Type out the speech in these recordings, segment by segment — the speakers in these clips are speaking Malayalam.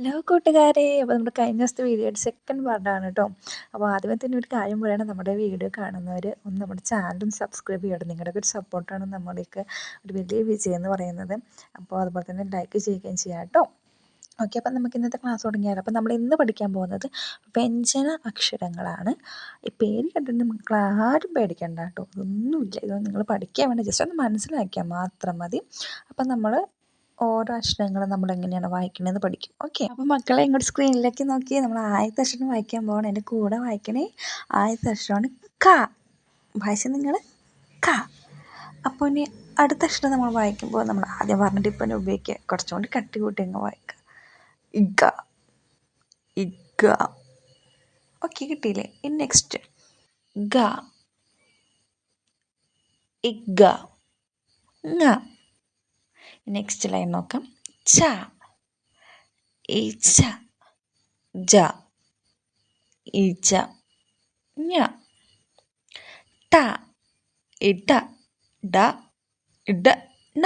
ഹലോ കൂട്ടുകാരെ അപ്പോൾ നമ്മുടെ കഴിഞ്ഞ ദിവസത്തെ വീഡിയോയുടെ സെക്കൻഡ് പാർട്ടാണ് കേട്ടോ അപ്പോൾ ആദ്യമേ തന്നെ ഒരു കാര്യം പറയണം നമ്മുടെ വീഡിയോ കാണുന്നവർ ഒന്ന് നമ്മുടെ ചാനലും സബ്സ്ക്രൈബ് ചെയ്യണം. നിങ്ങളുടെയൊക്കെ ഒരു സപ്പോർട്ടാണ് നമ്മുടെയൊക്കെ ഒരു വലിയ വിജയം എന്ന് പറയുന്നത്. അപ്പോൾ അതുപോലെ തന്നെ ലൈക്ക് ചെയ്യുകയും ചെയ്യാം കേട്ടോ ഓക്കെ അപ്പം നമുക്ക് ഇന്നത്തെ ക്ലാസ് തുടങ്ങിയാലോ? അപ്പം നമ്മൾ ഇന്ന് പഠിക്കാൻ പോകുന്നത് വ്യഞ്ജന അക്ഷരങ്ങളാണ്. ഈ പേര് കണ്ടിട്ട് മക്കൾ ആരും പേടിക്കണ്ട കേട്ടോ ഇതൊന്നുമില്ല ഇതൊന്നും നിങ്ങൾ പഠിക്കാൻ വേണ്ട ജസ്റ്റ് ഒന്ന് മനസ്സിലാക്കിയാൽ മാത്രം മതി. അപ്പം നമ്മൾ ഓരോ അക്ഷരങ്ങളും നമ്മൾ എങ്ങനെയാണ് വായിക്കണതെന്ന് പഠിക്കും. ഓക്കെ അപ്പോൾ മക്കളെ ഇങ്ങോട്ട് സ്ക്രീനിലേക്ക് നോക്കി. നമ്മൾ ആദ്യത്തെ അക്ഷരം വായിക്കാൻ പോകണം എന്റെ കൂടെ വായിക്കണേ ആദ്യത്തെ അക്ഷരമാണ് ക. വായിച്ച നിങ്ങൾ ക. അപ്പോൾ ഇനി അടുത്ത അക്ഷരം നമ്മൾ വായിക്കുമ്പോൾ നമ്മൾ ആദ്യം പറഞ്ഞിട്ട് ഇപ്പം ഉപയോഗിക്കുക. കുറച്ചും കൂടി കട്ടി കൂട്ടി അങ്ങ് വായിക്കുക ഇഗ ഇഗ ഓക്കെ കിട്ടിയില്ലേ? ഇനി നെക്സ്റ്റ് ഗ. ഇഗ ങ. നെക്സ്റ്റ് ലൈൻ നോക്കാം ച ഈച്ച ജ ഈച്ച ഞ ട ഇട ഡ ഇട ന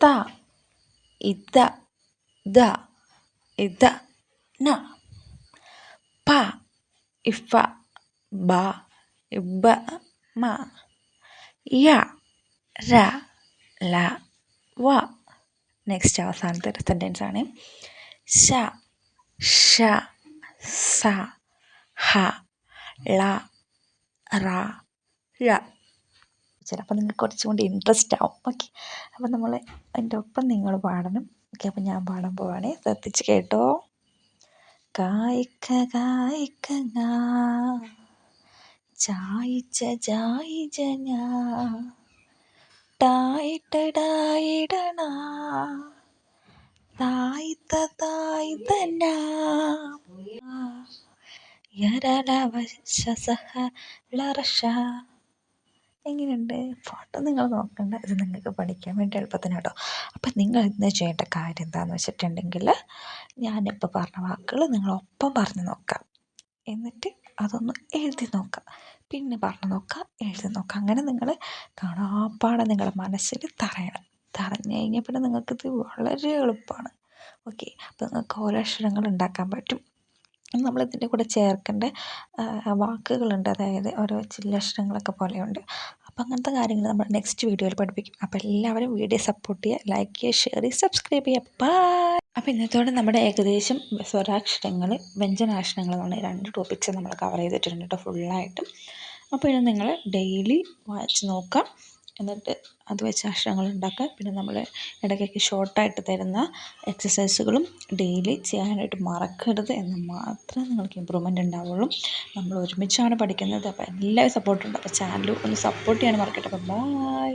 ത ഇത ദ ഇത ന പ ഇഫ ബ ഇബ മ യ ര ല വ. നെക്സ്റ്റ് അവസാനത്തെ സെന്റൻസ് ആണ്. ശ ഷ സ ഹ ള റ ഴ. ചിലപ്പോൾ നിങ്ങൾക്ക് കുറച്ചും കൂടി ഇൻട്രസ്റ്റ് ആവും. ഓക്കെ അപ്പോൾ നമ്മൾ അതിന്റെ ഒപ്പം നിങ്ങൾ പാടണം. ഓക്കെ അപ്പോൾ ഞാൻ പാടാൻ പോവാണേ. ശ്രദ്ധിച്ച് കേട്ടോ. കായ്ക്ക കായ്ക്ക ചായിച്ച ചായിച്ച ഞാ. എങ്ങനെയുണ്ട്? ഫോട്ടോ നിങ്ങൾ നോക്കണ്ട. ഇത് നിങ്ങൾക്ക് പഠിക്കാൻ വേണ്ടി എളുപ്പത്തിന് കേട്ടോ. അപ്പം നിങ്ങൾ ഇന്ന് ചെയ്യേണ്ട കാര്യം എന്താണെന്ന് വെച്ചിട്ടുണ്ടെങ്കിൽ ഞാനിപ്പോൾ പറഞ്ഞ വാക്കുകൾ നിങ്ങളൊപ്പം പറഞ്ഞു നോക്കാം. എന്നിട്ട് അതൊന്ന് എഴുതി നോക്കാം. പിന്നെ പറഞ്ഞു നോക്കുക എഴുതി നോക്കുക അങ്ങനെ നിങ്ങൾ കാണാപ്പാടെ നിങ്ങളുടെ മനസ്സിൽ തറയണം. തറഞ്ഞു കഴിഞ്ഞാൽ പിന്നെ നിങ്ങൾക്കിത് വളരെ എളുപ്പമാണ് ഓക്കെ അപ്പോൾ നിങ്ങൾക്ക് ഓരോ അക്ഷരങ്ങൾ ഉണ്ടാക്കാൻ പറ്റും. നമ്മളിതിന്റെ കൂടെ ചേർക്കേണ്ട വാക്കുകളുണ്ട്. അതായത് ഓരോ ചില്ലക്ഷരങ്ങളൊക്കെ പോലെയുണ്ട്. അപ്പോൾ അങ്ങനത്തെ കാര്യങ്ങൾ നമ്മൾ നെക്സ്റ്റ് വീഡിയോയിൽ പഠിപ്പിക്കും. അപ്പോൾ എല്ലാവരും വീഡിയോ സപ്പോർട്ട് ചെയ്യുക ലൈക്ക് ചെയ്യുക ഷെയർ ചെയ്യുക സബ്സ്ക്രൈബ് ചെയ്യുക. ബൈ അപ്പോൾ ഇന്നത്തോടെ നമ്മുടെ ഏകദേശം സ്വരാക്ഷരങ്ങൾ വ്യഞ്ജനാക്ഷരങ്ങൾ എന്നുള്ള രണ്ട് ടോപ്പിക്സ് നമ്മൾ കവർ ചെയ്തിട്ടുണ്ട് കേട്ടോ ഫുള്ളായിട്ടും അപ്പോൾ ഇത് നിങ്ങൾ ഡെയിലി വായിച്ച് നോക്കാം എന്നിട്ട് അത് വെച്ച് അക്ഷരങ്ങൾ ഉണ്ടാക്കുക. പിന്നെ നമ്മൾ ഇടയ്ക്കൊക്കെ ഷോർട്ടായിട്ട് തരുന്ന എക്സസൈസുകളും ഡെയിലി ചെയ്യാനായിട്ട് മറക്കരുത് എന്ന് മാത്രമേ നിങ്ങൾക്ക് ഇമ്പ്രൂവ്മെന്റ് ഉണ്ടാവുള്ളൂ. നമ്മൾ ഒരുമിച്ചാണ് പഠിക്കുന്നത്. അപ്പോൾ എല്ലാവരും സപ്പോർട്ടുണ്ട് അപ്പോൾ ചാനൽ ഒന്ന് സപ്പോർട്ട് ചെയ്യാൻ മറക്കട്ടെ അപ്പോൾ ബൈ